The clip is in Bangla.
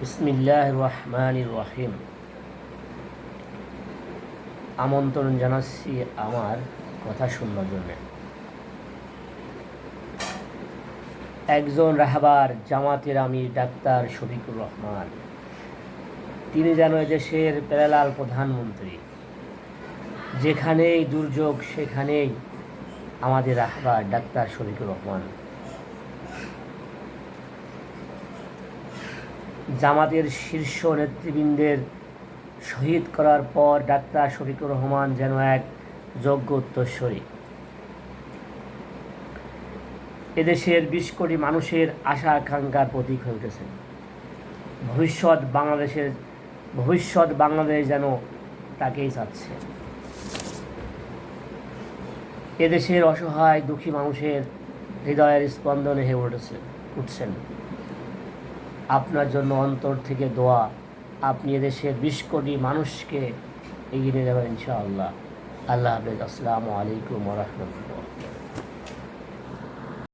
বিসমিল্লাহ রহমান রহিম। আমন্ত্রণ জানাচ্ছি আমার কথা শুনবার জন্য। একজন রাহবার জামাতের আমির ডাক্তার শফিকুর রহমান। তিনি যেন দেশের প্যারালাল প্রধানমন্ত্রী। যেখানেই দুর্যোগ, সেখানেই আমাদের রাহবার ডাক্তার শফিকুর রহমান। জামাতের শীর্ষ নেতৃবৃন্দের শহীদ করার পর ডাক্তার শফিকুর রহমান যেন এক যোগ্য উত্তরস্বরী এদেশের বিশ কোটি মানুষের আশা আকাঙ্ক্ষার প্রতীক হয়ে উঠেছেন ভবিষ্যৎ বাংলাদেশের, ভবিষ্যৎ বাংলাদেশ যেন তাকেই চাচ্ছে। এদেশের অসহায় দুঃখী মানুষের হৃদয়ের স্পন্দনে হয়ে উঠেছে, উঠছেন। আপনার জন্য অন্তর থেকে দোয়া। আপনি এদেশের বিশ কোটি মানুষকে এগিয়ে নিয়ে যাবেন ইনশাআল্লাহ। আল্লাহ হাফেজ। আসসালামু আলাইকুম রহমতুল্লাহ।